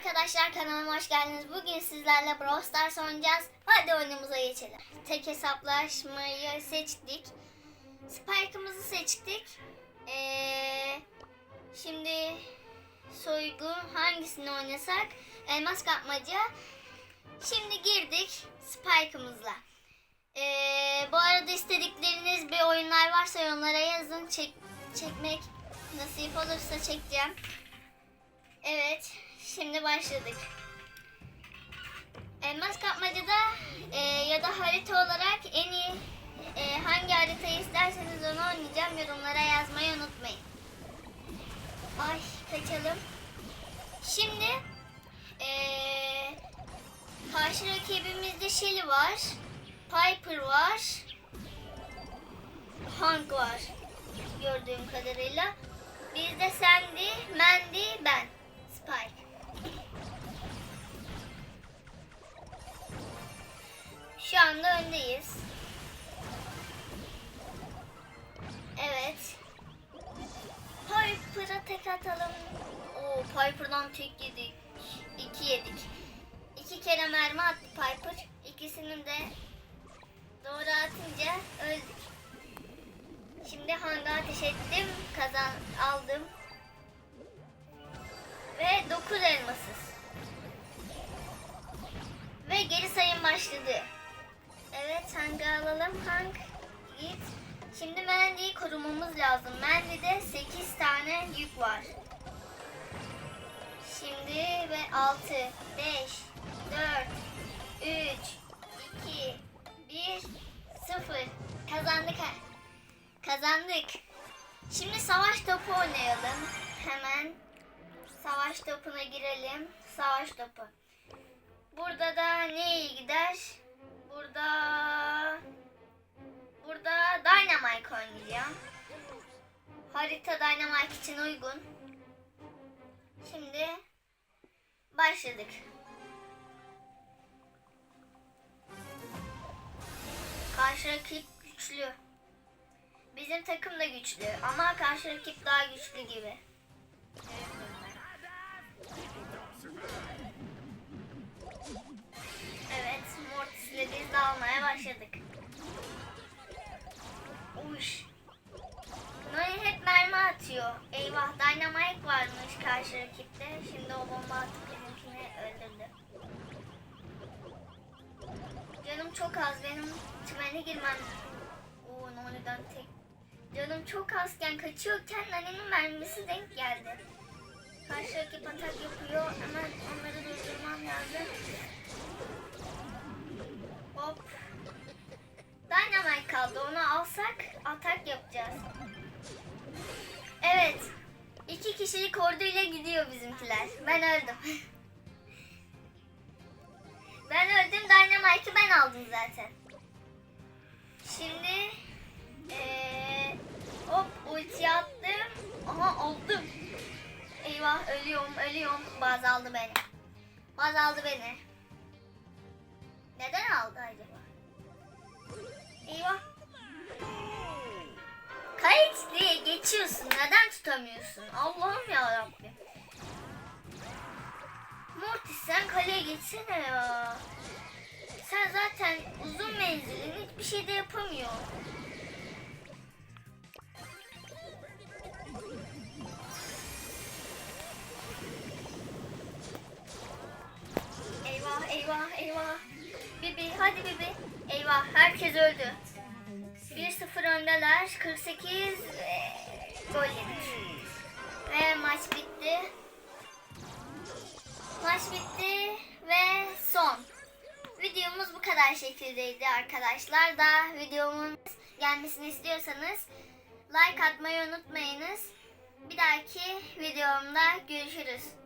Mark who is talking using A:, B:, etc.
A: Arkadaşlar kanalıma hoş geldiniz. Bugün sizlerle Brawl Stars oynayacağız. Hadi oyunumuza geçelim. Tek hesaplaşmayı seçtik. Spike'ımızı seçtik. Ee, şimdi soygun hangisini oynasak? Elmas kapmaca. Şimdi girdik Spike'ımızla. Ee, bu arada istedikleriniz bir oyunlar varsa yorumlara yazın. Çek, çekmek nasip olursa çekeceğim. Evet, şimdi başladık. Elmas kapmacada e, ya da harita olarak en iyi e, hangi haritayı isterseniz onu oynayacağım. Yorumlara yazmayı unutmayın. Ay kaçalım. Şimdi e, karşı rakibimizde Shelly var. Piper var. Hank var. Gördüğüm kadarıyla. Bizde Sandy, Mandy, ben. Piper'dan tek yedik. İki yedik. İki kere mermi attı Piper. İkisini de doğru atınca öldük. Şimdi hanga ateş ettim. Kazan aldım. Ve 9 elmasız. Ve geri sayım başladı. Evet Hank'ı alalım. Hank git. Şimdi Mendy'yi korumamız lazım. Mendy'de 8 tane 6, 5, 4, 3, 2, 1, 0. Kazandık. Kazandık. Şimdi savaş topu oynayalım. Hemen savaş topuna girelim. Savaş topu. Burada da ne gider? Burada burada Dynamite oynayacağım. Harita Dynamite için uygun. Şimdi başladık. Karşı rakip güçlü. Bizim takım da güçlü ama karşı rakip daha güçlü gibi. Evet, Mortis'le biz de almaya başladık. Uş. Atıyor. Eyvah, Dynamite varmış karşı rakipte. Şimdi o bomba atıp bizimkini öldürdü. Canım çok az. Benim tümene girmem. Oo, Noel'den tek. Canım çok azken kaçıyorken Nani'nin mermisi denk geldi. Karşı rakip atak yapıyor. Hemen onları durdurmam lazım. Hop. Dynamite kaldı. Onu alsak atak yapacağız. Evet. İki kişilik orduyla gidiyor bizimkiler. Ben öldüm. ben öldüm. Dynamite'ı ben aldım zaten. Şimdi eee hop ulti attım. Aha aldım. Eyvah ölüyorum ölüyorum. Baz aldı beni. Baz aldı beni. Neden aldı acaba? Eyvah. Kayıt diye geçiyorsun. Tutamıyorsun? Allah'ım ya Rabbim. Mortis sen kaleye geçsene ya. Sen zaten uzun menzilin hiçbir şey de yapamıyor. Eyvah eyvah eyvah. Bibi hadi Bibi. Eyvah herkes öldü. 1-0 öndeler. 48 ve gol yedik. Ve maç bitti. Maç bitti ve son. Videomuz bu kadar şekildeydi arkadaşlar. Daha videomun gelmesini istiyorsanız like atmayı unutmayınız. Bir dahaki videomda görüşürüz.